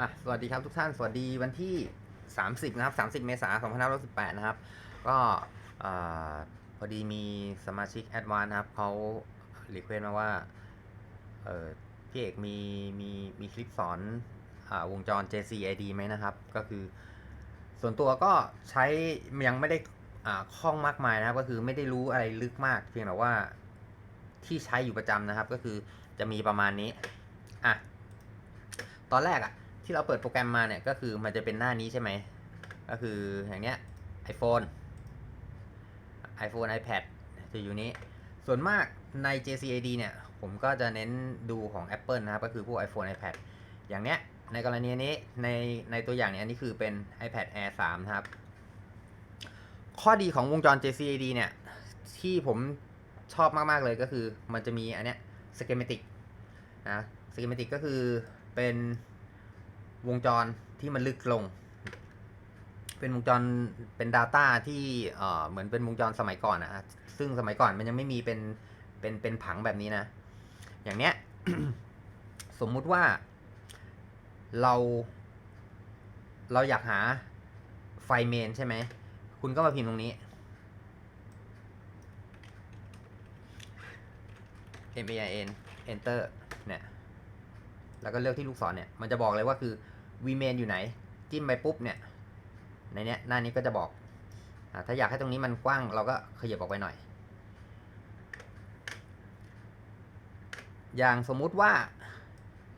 อะสวัสดีครับทุกท่านสวัสดีวันที่ 30 นะครับ 30 เมษายน2518 นะครับ ก็พอดีมีสมาชิกแอดวานนะครับเขารีเควสมาว่าเออพี่เอกมีมีมีคลิปสอนอวงจร JCAD ไหมนะครับ ก็คือ ส่วนตัวก็ใช้ยังไม่ได้คล่องมากมายนะครับ ก็คือไม่ได้รู้อะไรลึกมาก เพียงแต่ว่าที่ใช้อยู่ประจำนะครับ ก็คือจะมีประมาณนี้อะตอนแรกอะ ที่เราเปิดโปรแกรมมาเนี่ยก็คือมันจะเป็นหน้านี้ใช่ไหม ก็คืออย่างเนี้ย iPhone iPhone iPad จะอยู่นี้ ส่วนมากใน JCAD เนี่ย ผมก็จะเน้นดูของ Apple นะครับ ก็คือพวก iPhone iPad อย่างเนี้ย ในกรณีนี้ในในตัวอย่างเนี้ยอันนี้คือเป็น iPad Air 3 นะครับ ข้อดีของวงจร JCAD เนี่ย ที่ผมชอบมาก ๆ เลยก็คือมันจะมีอันเนี้ย schematic นะ schematic ก็คือเป็น วงจรที่มันลึกลง เป็นวงจรเป็น Data ที่เอ่อเหมือนเป็นวงจรสมัยก่อนนะฮะซึ่งสมัยก่อนมันยังไม่มีเป็นเป็นเป็นผังแบบนี้นะ อย่างเนี้ย สมมุติว่าเรา เราอยากหาไฟเมนใช่ไหม คุณก็มาพิมพ์ตรงนี้ m a i n enter เนี่ย แล้วก็เลือกที่ลูกศรเนี่ย มันจะบอกเลยว่าคือ vmain อยู่ไหน จิ้มไปปุ๊บเนี่ย ในเนี้ยหน้านี้ก็จะบอกอถ้าอยากให้ตรงนี้มันกว้างเราก็ขยับออกไปหน่อย อย่างสมมุติว่า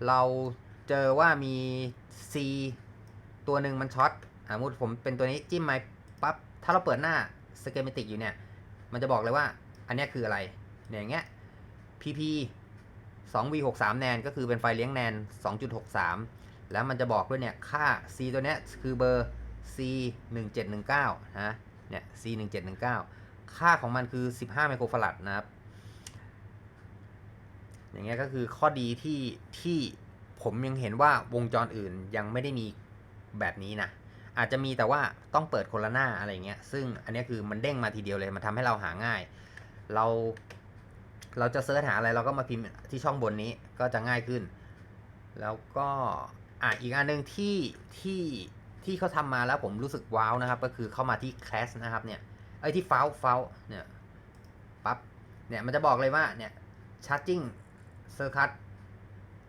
เราเจอว่ามี C ตัวหนึ่งมันช็อตสมมติผมเป็นตัวนี้จิ้มมาปั๊บ ถ้าเราเปิดหน้า schematic อยู่เนี่ย มันจะบอกเลยว่า อันนี้คืออะไร เนี่ยอย่างเงี้ย pp 2 v 6 3 แนนก็คือเป็นไฟเลี้ยงแนน 2.63 แล้วมันจะบอกด้วยเนี่ยค่า c ตัวเนี้ยคือเบอร์ c 1 7 1 9นะเนี่ย c 1 7 1 9ค่าของมันคือ 15 ไมโครฟาราดนะครับ อย่างเงี้ยก็คือข้อดีที่ที่ผมยังเห็นว่าวงจรอื่นยังไม่ได้มีแบบนี้นะอาจจะมีแต่ว่าต้องเปิดคนละหน้าอะไรเงี้ย ซึ่งอันนี้คือมันเด้งมาทีเดียวเลย มันทำให้เราหาง่าย เรา เราจะเซิร์ชหาอะไรเราก็มาพิมพ์ที่ช่องบนนี้ก็จะง่ายขึ้น แล้วก็ อะอีกอันหนึ่งที่ที่ที่เขาทำมาแล้วผมรู้สึกว้าวนะครับ ก็คือเข้ามาที่ class นะครับเนี่ยไอ้ที่ f ฟ l เฟ l เนี่ยปั๊บเนี่ยมันจะบอกเลยว่าเนี่ย charging circuit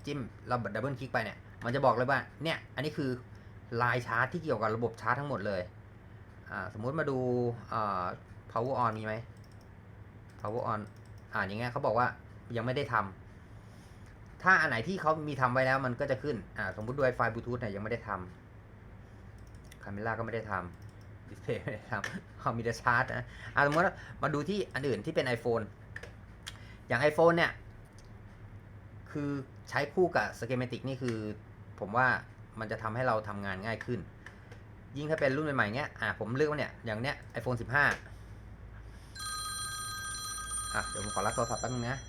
จิ้มเราดับเบิลคลิกไปเนี่ยมันจะบอกเลยว่าเนี่ยอันนี้คือลายชาร์จที่เกี่ยวกับระบบชาร์จทั้งหมดเลยอ่าสมมุติมาดูอ่า power on มีไหม power on อ่านอย่างเงี้ยเขาบอกว่ายังไม่ได้ทำ ถ้าอันไหนที่เขามีทำไว้แล้วมันก็จะขึ้น อ่า สมมติด้วยไฟบลูทูธเนี่ยยังไม่ได้ทำคาเมล่าก็ไม่ได้ทำดิสเพย์ไม่ได้ทำเขามีแต่ชาร์จนะอ่าสมมติมาดูที่อันอื่นที่เป็น iPhone อย่าง iPhone เนี่ย คือใช้คู่กับ Schematic นี่คือ ผมว่ามันจะทำให้เราทำงานง่ายขึ้น ยิ่งถ้าเป็นรุ่นใหม่ๆเงี้ย อ่าผมเลือกว่าเนี่ย อย่างเนี้ย iPhone 15อะเดี๋ยวผมขอรับโทรศัพท์แป๊บนึงนะ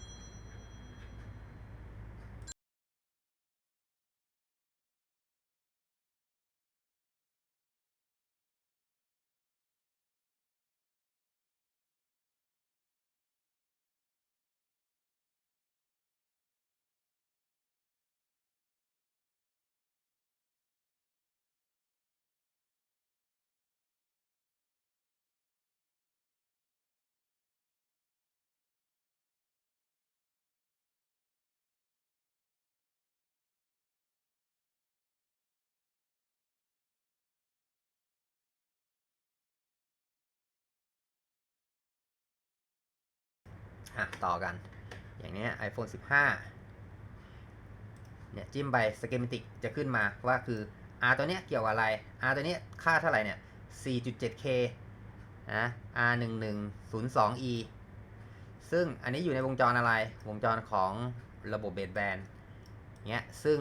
อะต่อกัน อย่างเนี้ย iPhone 15 เนี่ยจิ้มไป schematic จะขึ้นมาว่าคือ R ตัวเนี้ยเกี่ยวกับอะไร R ตัวเนี้ยค่าเท่าไหร่เนี่ย 4.7K นะ R 1 1 0 2 E ซึ่งอันนี้อยู่ในวงจรอะไร วงจรของระบบเบสแบนเนี้ย ซึ่ง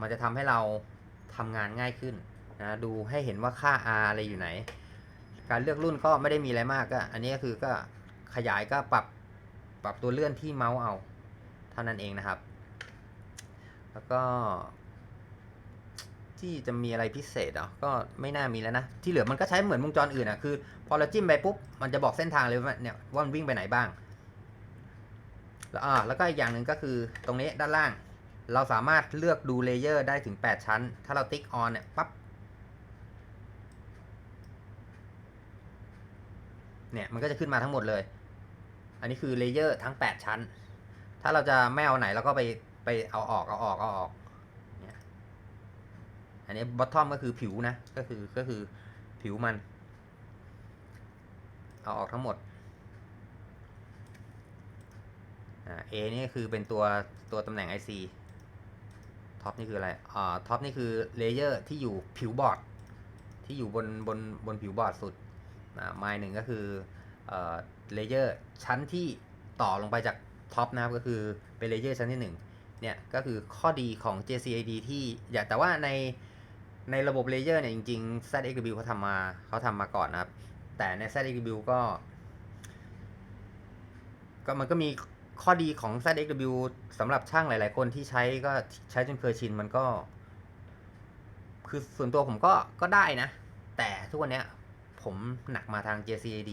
มันจะทำให้เราทำงานง่ายขึ้นนะ ดูให้เห็นว่าค่า R อะไรอยู่ไหน การเลือกรุ่นก็ไม่ได้มีอะไรมากก็ อันนี้ก็คือก็ขยายก็ปรับ รับตัวเลื่อนที่เมาส์เอา เท่านั้นเองนะครับ แล้วก็ ที่จะมีอะไรพิเศษเหรอก็ไม่น่ามีแล้วนะ ที่เหลือมันก็ใช้เหมือนวงจรอื่นอะคือ พอเราจิ้มไปปุ๊บ มันจะบอกเส้นทางเลยว่าเนี่ยว่ามันวิ่งไปไหนบ้าง แล้วอ่าแล้วก็อีกอย่างหนึ่งก็คือตรงนี้ด้านล่าง เราสามารถเลือกดูเลเยอร์ได้ถึง 8 ชั้น ถ้าเราติ๊กออนเนี่ยปั๊บเนี่ยมันก็จะขึ้นมาทั้งหมดเลย อันนี้คือเลเยอร์ทั้ง 8 ชั้น ถ้าเราจะไม่เอาไหนเราก็ไปไปเอาออกเอาออกเอาออกเนี่ยอันนี้บอททอมก็คือผิวนะ ก็คือก็คือผิวมัน เอาออกทั้งหมดอ่า A นี่คือเป็นตัวตัวตำแหน่ง IC ท็อปนี่คืออะไรอ่าท็อปนี่คือเลเยอร์ที่อยู่ผิวบอร์ดที่อยู่บนบนบนผิวบอร์ดสุดอ่าไมล์หนึ่งก็คือเอ่อ เลเยอร์ชั้นที่ต่อลงไปจากท็อปนะครับก็คือเป็นเลเยอร์ชั้นที่หนึ่งเนี่ยก็คือข้อดีของ JCAD ที่อย่าแต่ว่าในในระบบเลเยอร์เนี่ยจริงๆ ZXW เขาทำมาเขาทำมาก่อนนะครับ แต่ใน ZXW ก็ ก็มันก็มีข้อดีของ ZXW สำหรับช่างหลาย ๆ คนที่ใช้ก็ใช้จนเคยชินมันก็ คือส่วนตัวผมก็ก็ได้นะ แต่ทุกวันเนี้ยผมหนักมาทาง JCAD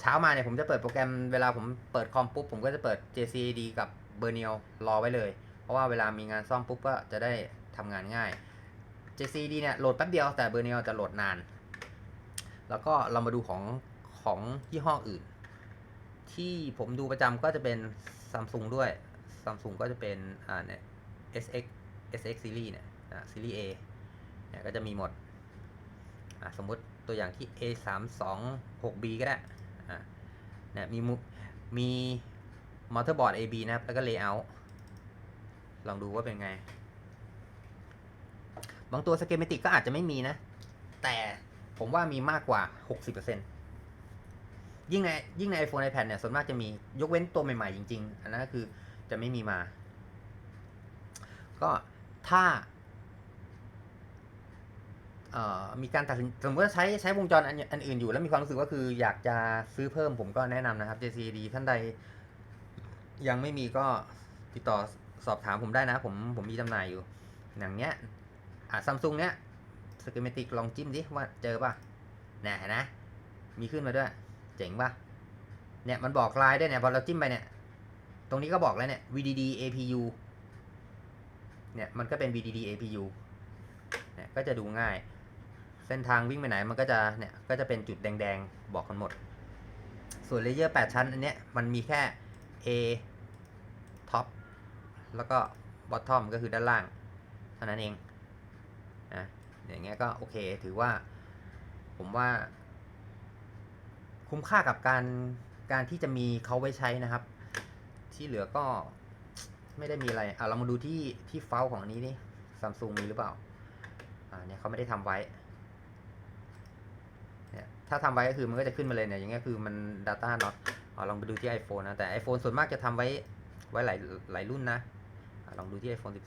เช้ามาเนี่ยผมจะเปิดโปรแกรมเวลาผมเปิดคอมปุ๊บผมก็จะเปิด JCAD กับ b e r n e l รอไว้เลย เพราะว่าเวลามีงานซ่อมปุ๊บก็จะได้ทำงานง่าย JCAD เนี่ยโหลดแป๊บเดียวแต่ b e r n e l จะโหลดนาน แล้วก็เรามาดูของของยี่ห้ออื่น ที่ผมดูประจำก็จะเป็น Samsung ด้วย Samsung ก็จะเป็นอ่าเนี่ย SX SX series เนี่ยอ่า series A เนี่ยก็จะมีหมดอะสมมุติตัวอย่างที่ A 3 2 6 B ก็ได้ อะเนี่ยมีมุมี motherboard AB นะครับ แล้วก็ layout ลองดูว่าเป็นไง บางตัว schematic ก็อาจจะไม่มีนะ แต่ผมว่ามีมากกว่า 60%ยิ่งในยิ่งใน iPhone iPad เนี่ย ส่วนมากจะมียกเว้นตัวใหม่ๆ จริง ๆ อันนั้นก็คือจะไม่มีมา ก็ถ้า มีการตัดสินสมมติว่าใช้ใช้วงจรอันอันอื่นอยู่ แล้วมีความรู้สึกว่าคืออยากจะซื้อเพิ่มผมก็แนะนำนะครับ JCD ท่านใด ยังไม่มีก็ติดต่อสอบถามผมได้นะ ผมผมมีจำหน่ายอยู่ อย่างเนี้ยอะซัมซุงเนี้ยสกิมติกลองจิ้มดิว่าเจอป่ะน่ะเห็นนะ มีขึ้นมาด้วย เจ๋งป่ะ เนี่ยมันบอกลายด้วยเนี่ยพอเราจิ้มไปเนี่ย ตรงนี้ก็บอกแล้วเนี่ย VDD APU เนี่ยมันก็เป็น VDD APU เนี่ยก็จะดูง่าย เส้นทางวิ่งไปไหนมันก็จะเนี่ยก็จะเป็นจุดแดงๆ บอกกันหมด ส่วนเลเยอร์8ชั้นอันเนี้ยมันมีแค่ A top แล้วก็ bottom ก็คือด้านล่าง เท่านั้นเองนะอย่างเงี้ยก็โอเคถือว่า ผมว่า คุ้มค่ากับการการที่จะมีเขาไว้ใช้นะครับ ที่เหลือก็ไม่ได้มีอะไรอะเรามาดูที่ที่เฟลของอันนี้นี่ซัมซุงมีหรือเปล่าอ่าเนี่ยเขาไม่ได้ทำไว้ ถ้าทำไว้ก็คือมันก็จะขึ้นมาเลยเนี่ยอย่างเงี้ยคือมัน data not อลองไปดูที่ iPhone นะแต่ iPhone ส่วนมากจะทำไว้ไว้หลายหลายรุ่นนะลองดูที่ iPhone 13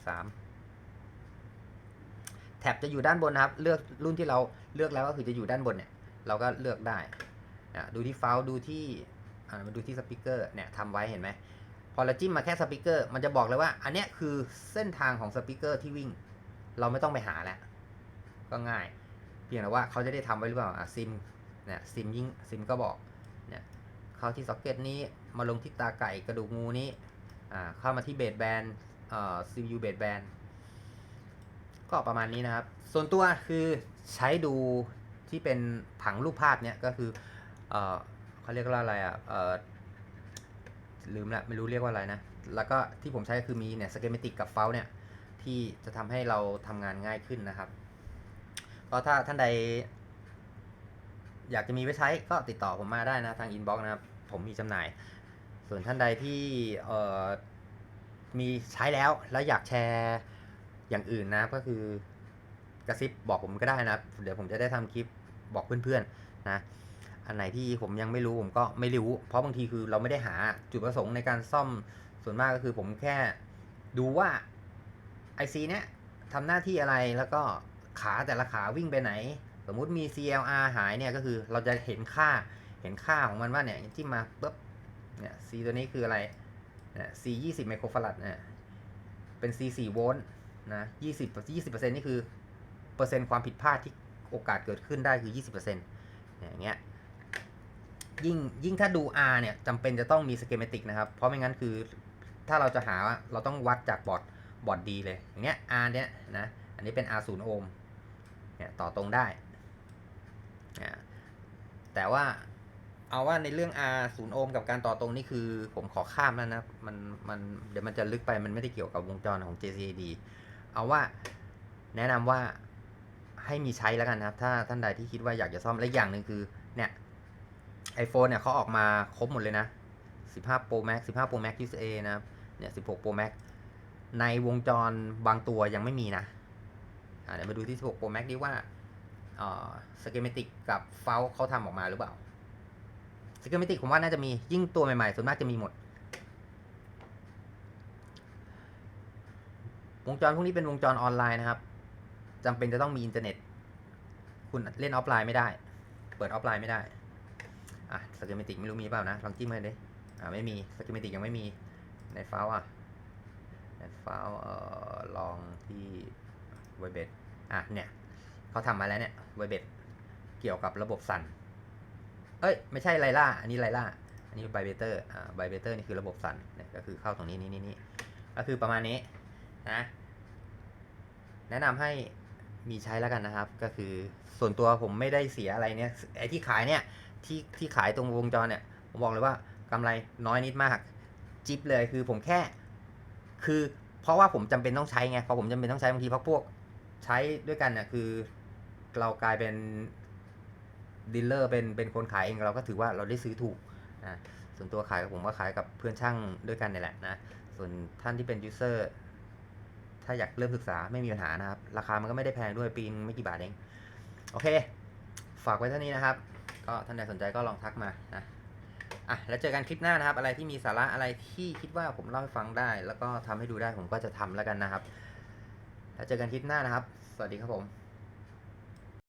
แท็บจะอยู่ด้านบนนะครับ เลือกรุ่นที่เราเลือกแล้วก็คือจะอยู่ด้านบนเนี่ย เราก็เลือกได้อะดูที่ไฟล์ดูที่อ่ามาดูที่สปีกเกอร์เนี่ยทำไว้เห็นไหมพอเราจิ้มมาแค่สปีกเกอร์มันจะบอกเลยว่า อันเนี้ยคือเส้นทางของสปีกเกอร์ที่วิ่ง เราไม่ต้องไปหาแล้ว ก็ง่าย เพียงแต่ว่าเขาจะได้ทำไว้หรือเปล่าอะซิม เนี่ยซิมยิ่งซิมก็บอกเนี่ยเข้าที่ซ็อกเก็ตนี้มาลงที่ตาไก่กระดูกงูนี้อ่าเข้ามาที่เบสแบนเอ่อ CPU เบสแบนก็ประมาณนี้นะครับ ส่วนตัวคือใช้ดูที่เป็นผังรูปภาพเนี่ยก็คือเอ่อเขาเรียกว่าอะไรอะเอ่อลืมละไม่รู้เรียกว่าอะไรนะ แล้วก็ที่ผมใช้คือมีเนี่ยสเกมติกกับเฟลเนี่ยที่จะทำให้เราทำงานง่ายขึ้นนะครับ ก็ถ้าท่านใด อยากจะมีไว้ใช้ก็ติดต่อผมมาได้นะทางอินบ็อกนะครับ ผมมีจำหน่าย ส่วนท่านใดที่เอ่อมีใช้แล้วแล้วอยากแชร์อย่างอื่นนะก็คือกระซิบบอกผมก็ได้นะครับเดี๋ยวผมจะได้ทำคลิปบอกเพื่อนๆนะอันไหนที่ผมยังไม่รู้ผมก็ไม่รู้ เพราะบางทีคือเราไม่ได้หาจุดประสงค์ในการซ่อมส่วนมากก็คือผมแค่ดูว่า IC เนี้ยทำหน้าที่อะไรแล้วก็ขาแต่ละขาวิ่งไปไหน สมมุติมี CLR หายเนี่ยก็คือเราจะเห็นค่าเห็นค่าของมันว่าเนี่ยจิ้มมาปุ๊บเนี่ย C ตัวนี้คืออะไรเนี่ย C 20ไมโครฟาราดเนี่ยเป็น C 4โวลต์นะ20 20%นี่คือเปอร์เซ็นต์ความผิดพลาดที่โอกาสเกิดขึ้นได้คือ20%เนี่ยอย่างเงี้ยยิ่งยิ่งถ้าดู R เนี่ยจำเป็นจะต้องมีสเกมติกนะครับ เพราะไม่งั้นคือถ้าเราจะหาเราต้องวัดจากบอร์ดบอร์ดดีเลย อย่างเนี้ย R เนี้ยนะ อันนี้เป็น R 0โอห์มเนี่ยต่อตรงได้ แต่ว่าเอาว่าในเรื่อง R 0โอห์มกับการต่อตรงนี่คือ ผมขอข้ามแล้วนะ มันมันเดี๋ยวมันจะลึกไปมันไม่ได้เกี่ยวกับวงจรของ JCD เอาว่าแนะนำว่าให้มีใช้แล้วกันนะครับ ถ้าท่านใดที่คิดว่าอยากจะซ่อมและอย่างหนึ่งคือเนี่ย iPhone เนี่ยเขาออกมาครบหมดเลยนะ 15 Pro Max 15 Pro Max USA นะครับเนี่ย16 Pro Max ในวงจรบางตัวยังไม่มีนะเดี๋ยวมาดูที่ 16 Pro Max ดีว่า เอ่อ Schematic กับเฟลเขาทำออกมาหรือเปล่า Schematic ผมว่าน่าจะมียิ่งตัวใหม่ๆ ส่วนมากจะมีหมด วงจรพวกนี้เป็นวงจรออนไลน์นะครับจำเป็นจะต้องมีอินเทอร์เน็ต คุณเล่นออฟไลน์ไม่ได้ เปิดออฟไลน์ไม่ได้อะสกิมติกไม่รู้มีเปล่านะ ลองจิ้มเลยดิอ่าไม่มีสกิมติกยังไม่มีในไฟลอะในไฟลเอ่อลองที่เวเบ t อะเนี่ย เขาทำมาแล้วเนี่ยเวเบ t เกี่ยวกับระบบสั่น เอ้ย ไม่ใช่ไลล่า อันนี้ไลล่า อันนี้ไบเบเตอร์อ่าไบเบเตอร์นี่คือระบบสั่นเนี่ยก็คือเข้าตรงนี้นี่นี่นี่ก็คือประมาณนี้นะแนะนำให้มีใช้แล้วกันนะครับ ก็คือส่วนตัวผมไม่ได้เสียอะไรเนี่ยไอ้ที่ขายเนี่ยที่ที่ขายตรงวงจรเนี่ยผมบอกเลยว่ากำไรน้อยนิดมาก จิ๊บเลยคือผมแค่ คือเพราะว่าผมจำเป็นต้องใช้ไงพอผมจำเป็นต้องใช้บางทีพราะพวกใช้ด้วยกันเนี่ยคือ เรากลายเป็นดีลเลอร์เป็นเป็นคนขายเองเราก็ถือว่าเราได้ซื้อถูกนะส่วนตัวขายกับผมก็ขายกับเพื่อนช่างด้วยกันนี่แหละนะส่วนท่านที่เป็นยูเซอร์ถ้าอยากเริ่มศึกษาไม่มีปัญหานะครับ ราคามันก็ไม่ได้แพงด้วยปีนไม่กี่บาทเองโอเค ฝากไว้เท่านี้นะครับ ก็ท่านใดสนใจก็ลองทักมานะอะแล้วเจอกันคลิปหน้านะครับ อะไรที่มีสาระอะไรที่คิดว่าผมเล่าให้ฟังได้ แล้วก็ทำให้ดูได้ผมก็จะทำแล้วกันนะครับ แล้วเจอกันคลิปหน้านะครับ สวัสดีครับผม